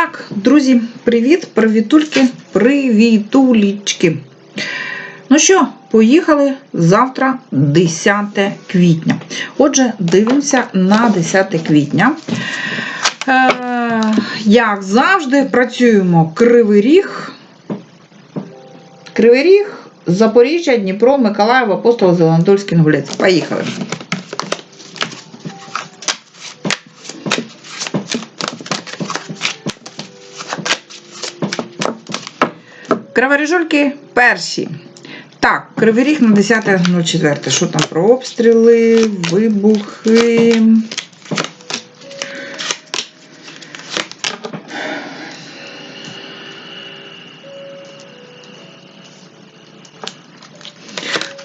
Так, друзі, привіт, привітульки, привітулічки. Ну що, поїхали завтра 10 квітня. Отже, дивимося на 10 квітня. Е, як завжди, працюємо Кривий Ріг. Кривий Ріг, Запоріжжя, Дніпро, Миколаїв, Апостол, Зеленодольський, Інгулець. Поїхали. Криворіжульки перші. Так, Кривий Ріг на 10.04. Що там про обстріли, вибухи.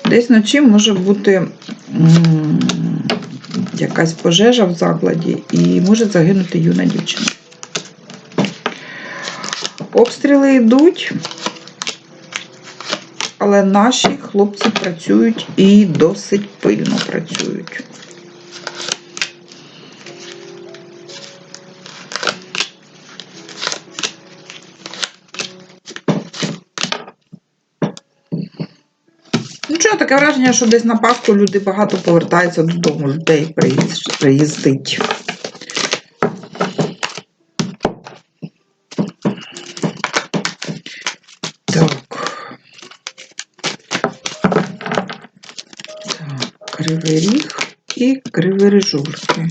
Десь вночі може бути якась пожежа в закладі і може загинути юна дівчина. Обстріли йдуть, але наші хлопці працюють і досить пильно працюють. Ну чого, таке враження, що десь на Пасху люди багато повертаються додому, людей приїз- приїздить. Так. Так, Кривий Ріг і Криворіжульки.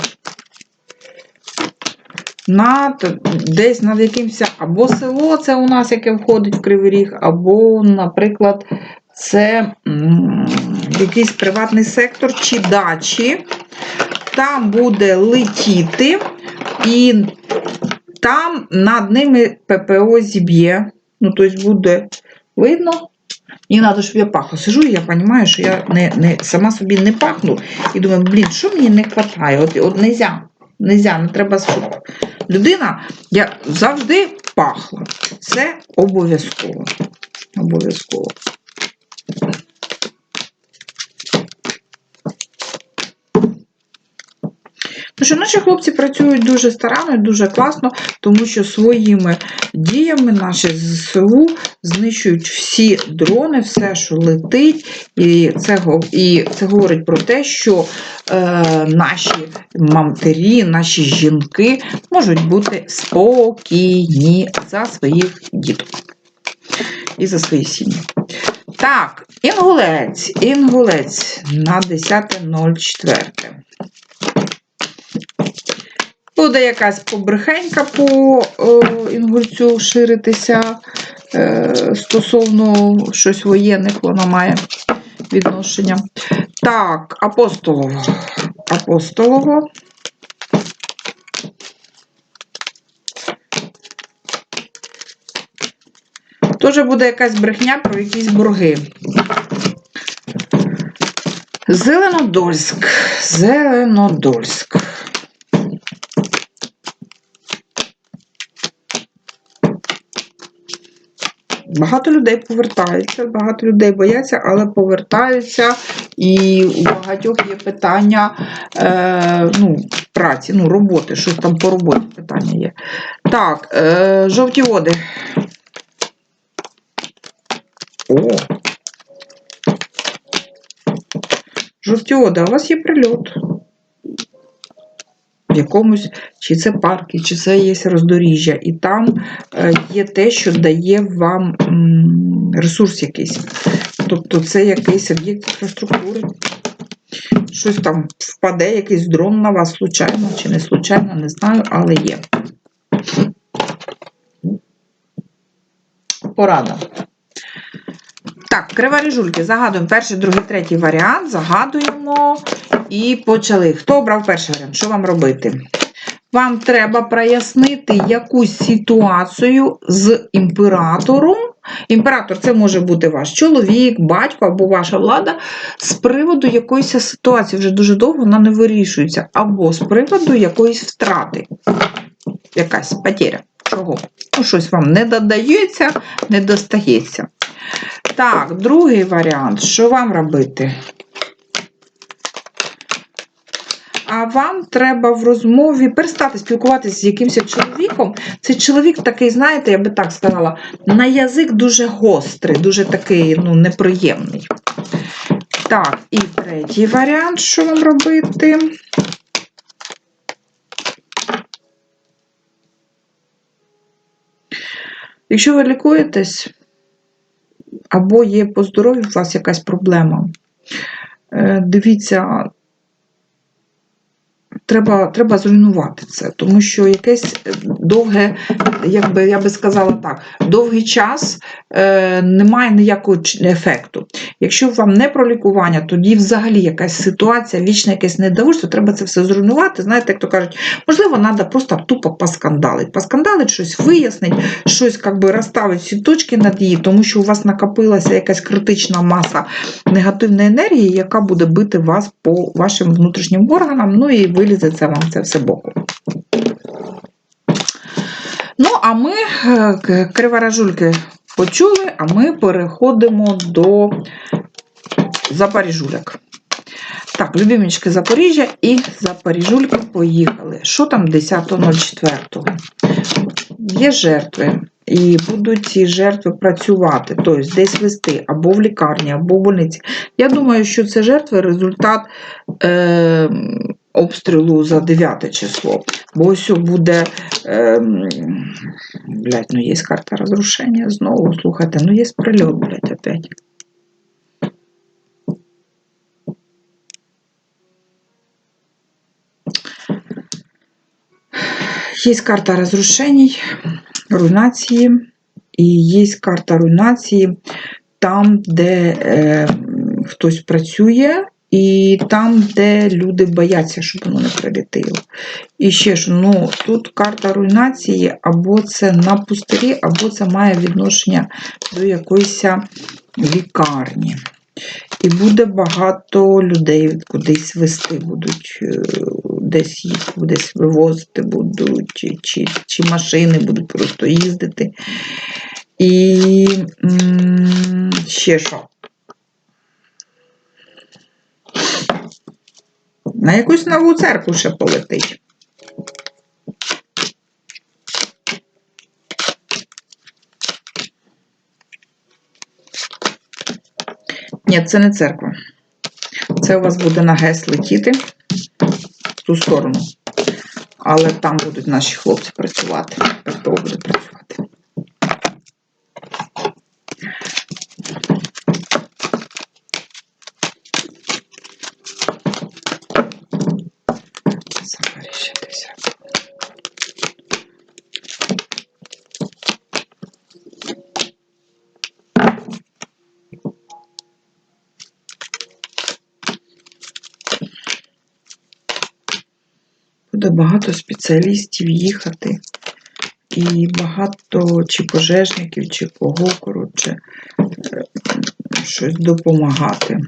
Над, десь над якимось або село, це у нас, яке входить в Кривий Ріг, або, наприклад, це якийсь приватний сектор чи дачі. Там буде летіти, і там над ними ППО зіб'є. Ну, тобто буде видно. І треба, щоб я пахла. Сижу, і я розумію, що я не, не, сама собі не пахну. І думаю, блін, що мені не вистачає? От, от нельзя, нельзя, не треба, щоб людина я завжди пахла. Це обов'язково. Обов'язково. Ну що наші хлопці працюють дуже старанно і дуже класно, тому що своїми діями наші ЗСУ знищують всі дрони, все, що летить. І це, і це говорить про те, що е, наші матері, наші жінки можуть бути спокійні за своїх діток і за свої сім'ї. Так, інгулець, інгулець на 10.04. Буде якась побрехенька по е, інгульцю ширитися е, стосовно щось воєнних, вона має відношення. Так, апостолово. Апостолово. Теж буде якась брехня про якісь борги. Зеленодольськ. Зеленодольськ. Багато людей повертаються, багато людей бояться, але повертаються, і у багатьох є питання е, ну, праці, ну, роботи, щось там по роботі питання є. Так, е, жовті води. О! Жовті води, у вас є прильот. В якомусь, чи це парки, чи це є роздоріжжя, і там е, є те, що дає вам ресурс якийсь. Тобто це якийсь об'єкт інфраструктури. Щось там впаде, якийсь дрон на вас случайно чи не случайно, не знаю, але є. Порада. Так, криворіжульки. Загадуємо перший, другий, третій варіант. Загадуємо і почали. Хто обрав перший варіант? Що вам робити? Вам треба прояснити якусь ситуацію з імператором. Імператор це може бути ваш чоловік, батько або ваша влада з приводу якоїсь ситуації. Вже дуже довго вона не вирішується. Або з приводу якоїсь втрати. Якась потеря. Чого? Ну, щось вам не додається, не достається. Так, другий варіант. Що вам робити? А вам треба в розмові перестати спілкуватися з якимось чоловіком. Цей чоловік такий, знаєте, я би так сказала, на язик дуже гострий, дуже такий ну, неприємний. Так, і третій варіант, що вам робити? Якщо ви лікуєтесь, або є по здоров'ю у вас якась проблема, е, дивіться, треба, треба зруйнувати це, тому що якесь довге, як би, я би сказала так, довгий час е, немає ніякого ефекту. Якщо вам не про лікування, тоді взагалі якась ситуація, вічне якесь недовольство, треба це все зруйнувати. Знаєте, як то кажуть, можливо, треба просто тупо поскандалити. Поскандалити, щось вияснити, щось як би розставити всі точки над її, тому що у вас накопилася якась критична маса негативної енергії, яка буде бити вас по вашим внутрішнім органам, ну і вилізе це вам це все боку. Ну, а ми е, криворожульки почули, а ми переходимо до запоріжуляк. Так, любімічки Запоріжжя і Запоріжульки поїхали. Що там 10.04? Є жертви, і будуть ці жертви працювати, тобто десь вести або в лікарні, або в больниці. Я думаю, що це жертви результат е, обстрілу за 9 число. Бо ось буде. Е, блядь, ну є карта розрушення знову. Слухайте, ну є прильот, блядь, опять. Есть карта разрушений, руйнації, і є карта руйнації там, де е, хтось працює, і там, де люди бояться, щоб воно не прилетіло. І ще ж, ну, тут карта руйнації, або це на пустирі, або це має відношення до якоїсь лікарні. І буде багато людей кудись вести будуть, е, десь їх десь вивозити будуть, чи, чи, чи машини будуть просто їздити. І м, ще що? На якусь нову церкву ще полетить. Ні, це не церква. Це у вас буде на ГЕС летіти в ту сторону. Але там будуть наші хлопці працювати. ППО буде працювати. Запоріжжя 10. Буде багато спеціалістів їхати. І багато чи пожежників, чи кого, коротше, е, щось допомагати.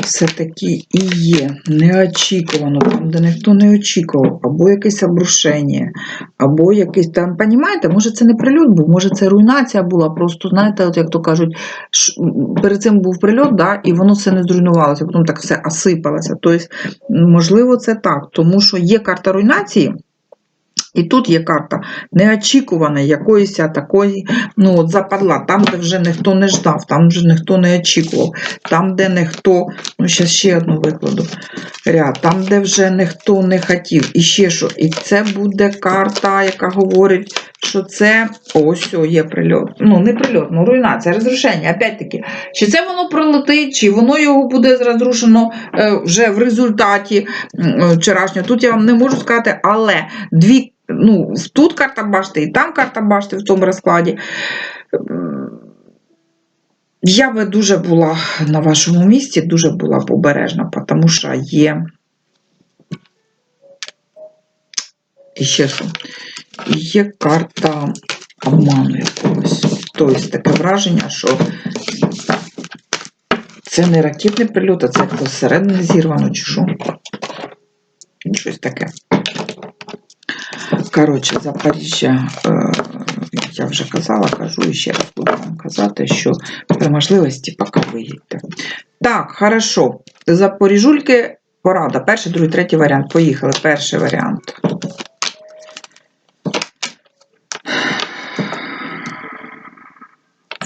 Все-таки і є неочікувано, там, де ніхто не очікував, або якесь обрушення, або якийсь там, понімаєте, може це не прильот був, може це руйнація була, просто, знаєте, от як то кажуть, ш- перед цим був прильот, да, і воно все не зруйнувалося, потім так все осипалося. Тобто, можливо, це так, тому що є карта руйнації. І тут є карта неочікуваної якоїсь такої, ну от западла, там, де вже ніхто не ждав, там вже ніхто не очікував, там, де ніхто, ну зараз ще одну викладу ряд, там, де вже ніхто не хотів, і ще що. І це буде карта, яка говорить, що це ось є прильот. Ну, не прильот, ну руйнація, розрушення. Опять-таки, чи це воно пролетить, чи воно його буде розрушено е, вже в результаті е, вчорашнього. Тут я вам не можу сказати, але дві. Ну, тут карта башти, і там карта башти в цьому розкладі. Я би дуже була на вашому місці, дуже була б обережна, тому що є. І ще що? Є карта обману якогось. Тобто таке враження, що це не ракетний прильот, а це якось зсередини зірвано, чи що. Щось таке. Коротше, Запоріжжя, е, я вже казала, кажу і ще раз буду вам казати, що при можливості поки виїдьте. Так, хорошо. Запоріжульки, порада. Перший, другий, третій варіант. Поїхали. Перший варіант.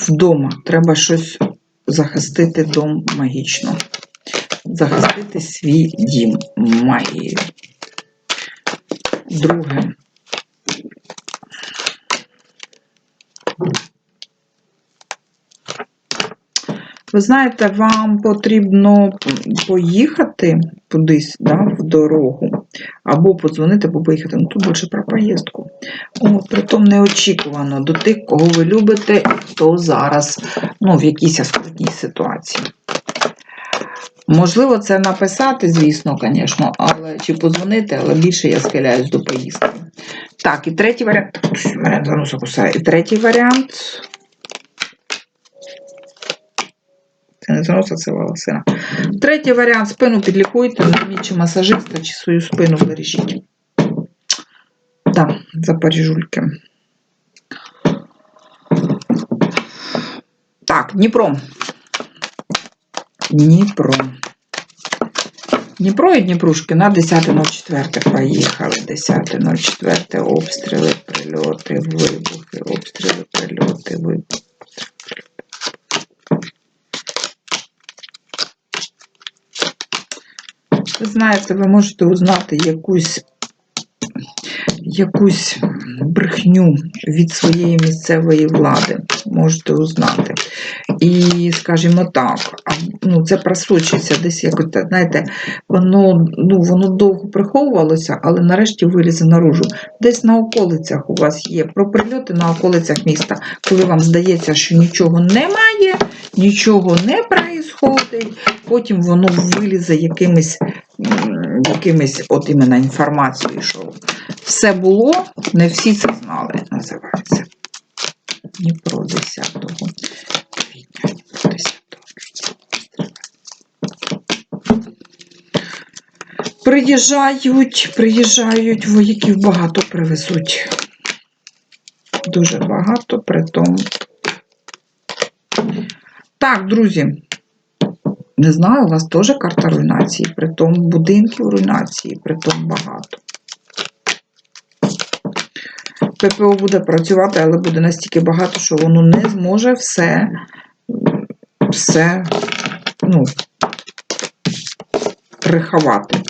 Вдома. Треба щось захистити дом магічно. Захистити свій дім магією. Друге. Ви знаєте, вам потрібно поїхати кудись да, в дорогу, або подзвонити, або поїхати. Ну, тут більше про поїздку. От, притом неочікувано до тих, кого ви любите, хто зараз ну, в якійсь складній ситуації. Можливо, це написати, звісно, звісно, але чи подзвонити, але більше я схиляюсь до поїздки. Так, і третій варіант. Мене. І третій варіант. Не заноса, це волосина. Третій варіант спину підлікуйте, чи масажиста, чи свою спину вирішіть. Так, за паріжульки. Так, Дніпро. Дніпро. Дніпро і Дніпрушки на 10.04 поїхали. 10.04 обстріли, прильоти, вибухи, обстріли, прильоти, вибухи. Ви знаєте, ви можете узнати якусь, якусь брехню від своєї місцевої влади. Можете узнати. І, скажімо так, ну, це просочиться десь якось, знаєте, воно, ну, воно довго приховувалося, але нарешті вилізе наружу. Десь на околицях у вас є про прильоти на околицях міста, коли вам здається, що нічого немає, нічого не происходить, потім воно вилізе якимись, якимись от іменно інформацією, що все було, не всі це знали, називається. Дніпро 10 квітня, Дніпро 10 квітня. Приїжджають, приїжджають, вояків багато привезуть. Дуже багато, притом. Так, друзі. Не знаю, у вас теж карта руйнації, притом будинків руйнації, притом багато. ППО буде працювати, але буде настільки багато, що воно не зможе все, все, ну, приховати.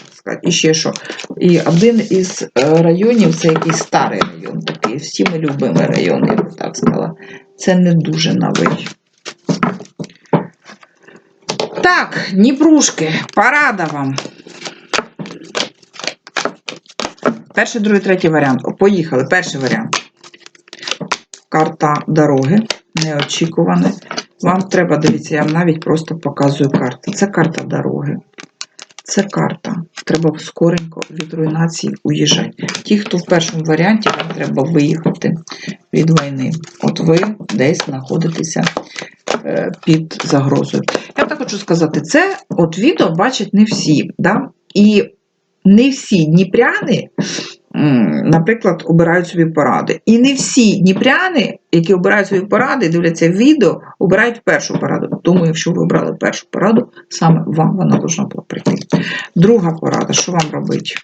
І ще що. І один із е, районів це якийсь старий район, такий всіми любимий район, я би так сказала. Це не дуже новий. Так, Дніпрушки, парада вам. Перший, другий, третій варіант. Поїхали. Перший варіант. Карта дороги. Неочікуване. Вам треба, дивіться, я вам навіть просто показую карти. Це карта дороги. Це карта. Треба скоренько від руйнації уїжджати. Ті, хто в першому варіанті, вам треба виїхати від війни. От ви десь знаходитеся під загрозою. Я так хочу сказати, це от відео бачать не всі. Да? І не всі дніпряни, наприклад, обирають собі поради. І не всі дніпряни, які обирають собі поради дивляться відео, обирають першу пораду. Тому, якщо ви обрали першу пораду, саме вам вона повинна була прийти. Друга порада, що вам робити?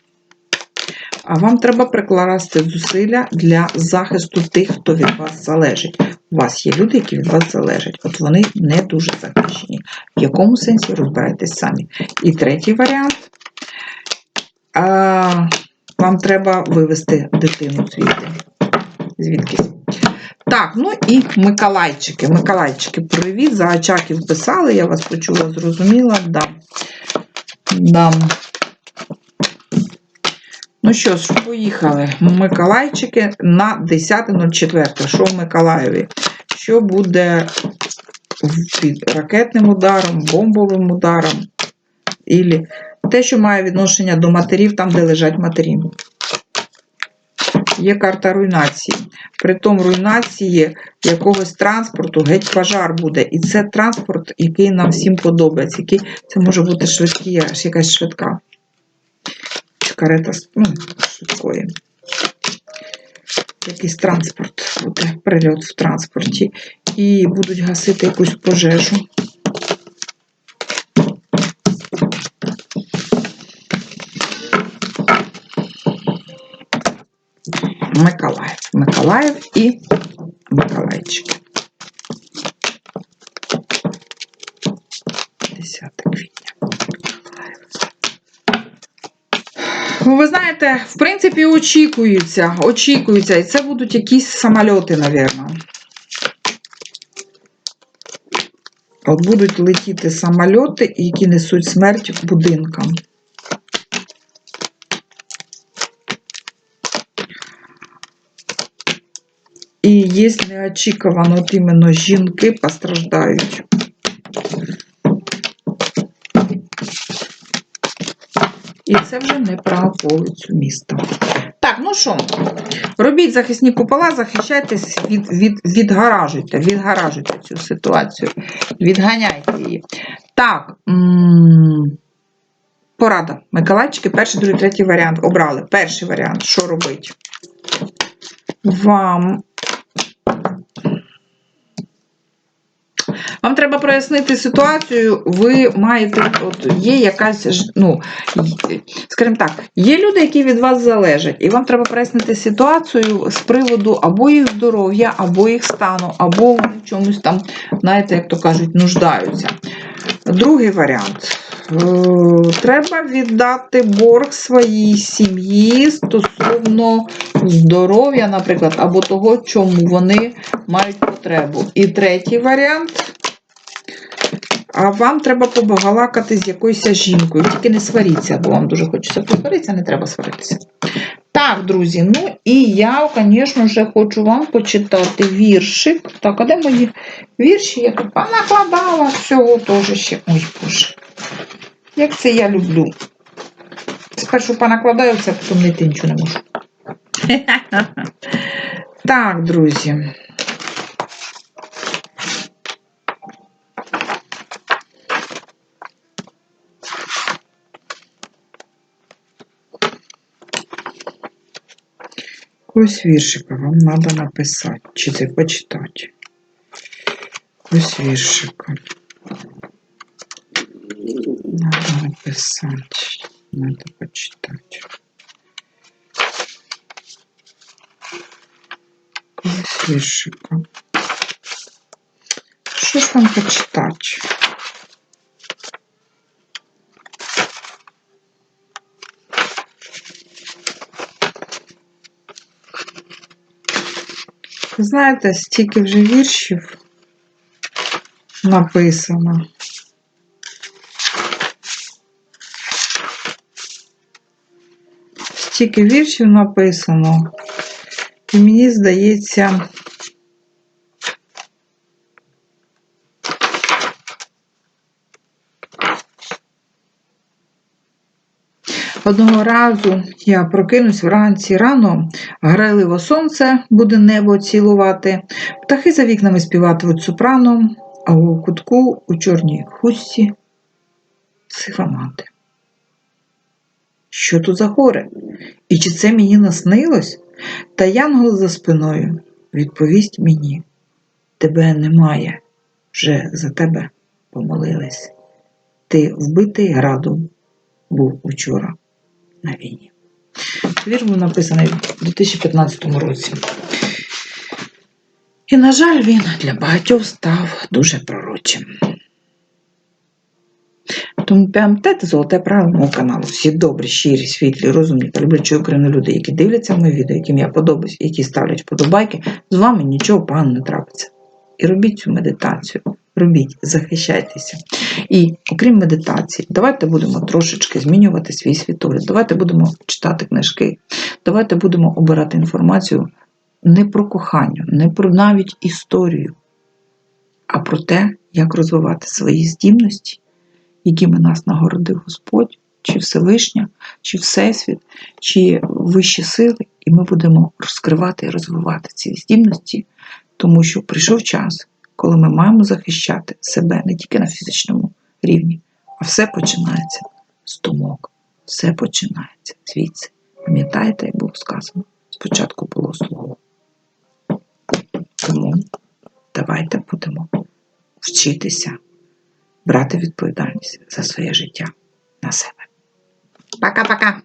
А вам треба прикласти зусилля для захисту тих, хто від вас залежить. У вас є люди, які від вас залежать. От вони не дуже захищені. В якому сенсі розбирайтесь самі. І третій варіант. А, вам треба вивести дитину звідти. Звідки? Так, ну і Миколайчики. Миколайчики, привіт. За Очаків писали, я вас почула, зрозуміла. Да. Да. Ну що ж, поїхали. Миколайчики на 10.04. Що в Миколаєві? Що буде під ракетним ударом, бомбовим ударом? Ілі те, що має відношення до матерів, там, де лежать матері. Є карта руйнації. Притом руйнації якогось транспорту, геть пожар буде. І це транспорт, який нам всім подобається. Який, Це може бути швидкий, якась швидка. Карета ну, швидкої. Якийсь транспорт буде, прильот в транспорті. І будуть гасити якусь пожежу. Миколаїв. Миколаїв і Миколайчики. Ви знаєте, в принципі, очікуються, очікуються. І це будуть якісь самольоти, напевно. От будуть летіти самольоти, які несуть смерть будинкам. І є неочікувано, от іменно жінки постраждають. І це вже не про околицю міста. Так, ну що, робіть захисні купола, захищайтесь, від, від, відгаражуйте, відгаражуйте цю ситуацію, відганяйте її. Так, порада. Миколайчики, перший, другий, третій варіант обрали. Перший варіант, що робити? Вам Вам треба прояснити ситуацію, ви маєте, от є якась, ну, скажімо так, є люди, які від вас залежать, і вам треба прояснити ситуацію з приводу або їх здоров'я, або їх стану, або вони чомусь там, знаєте, як то кажуть, нуждаються. Другий варіант. Е, Треба віддати борг своїй сім'ї стосовно здоров'я, наприклад, або того, чому вони мають потребу. І третій варіант. А вам треба побагалакати з якоюсь жінкою. Тільки не сваріться, бо вам дуже хочеться посваритися, не треба сваритися. Так, друзі, ну і я, звісно ж, хочу вам почитати віршик. Так, а де мої вірші? Я тут понакладала всього теж ще. Ой, Боже. Як це я люблю. Спершу понакладаю все, потім знайти нічого не можу. Так, друзі. Ось віршика вам треба написати, чи це почитати. Ось віршика. Надо написать, надо почитать. Ось віршика. Що ж вам почитати? Ви знаєте, стільки вже віршів написано. Стільки віршів написано, і мені здається, Одного разу я прокинусь вранці рано, грайливо сонце буде небо цілувати, птахи за вікнами співатимуть сопрано, а у кутку у чорній хустці сива мати. Що тут за горе? І чи це мені наснилось? Та янгол за спиною відповість мені: Тебе немає, вже за тебе помолились. Ти вбитий градом був учора на війні. Вір був написаний у 2015 році. І, на жаль, він для багатьох став дуже пророчим. Тому пам'ятайте золоте правило мого каналу. Всі добрі, щирі, світлі, розумні та люблячі Україну люди, які дивляться мої відео, яким я подобаюсь, які ставлять вподобайки, з вами нічого поганого не трапиться. І робіть цю медитацію. Робіть, захищайтеся. І окрім медитації, давайте будемо трошечки змінювати свій світогляд. Давайте будемо читати книжки. Давайте будемо обирати інформацію не про кохання, не про навіть історію, а про те, як розвивати свої здібності, якими нас нагородив Господь, чи Всевишня, чи Всесвіт, чи вищі сили, і ми будемо розкривати і розвивати ці здібності, тому що прийшов час, коли ми маємо захищати себе не тільки на фізичному рівні, а все починається з думок, все починається звідси. Пам'ятаєте, як було сказано? Спочатку було слово. Тому давайте будемо вчитися брати відповідальність за своє життя на себе. Пока-пока!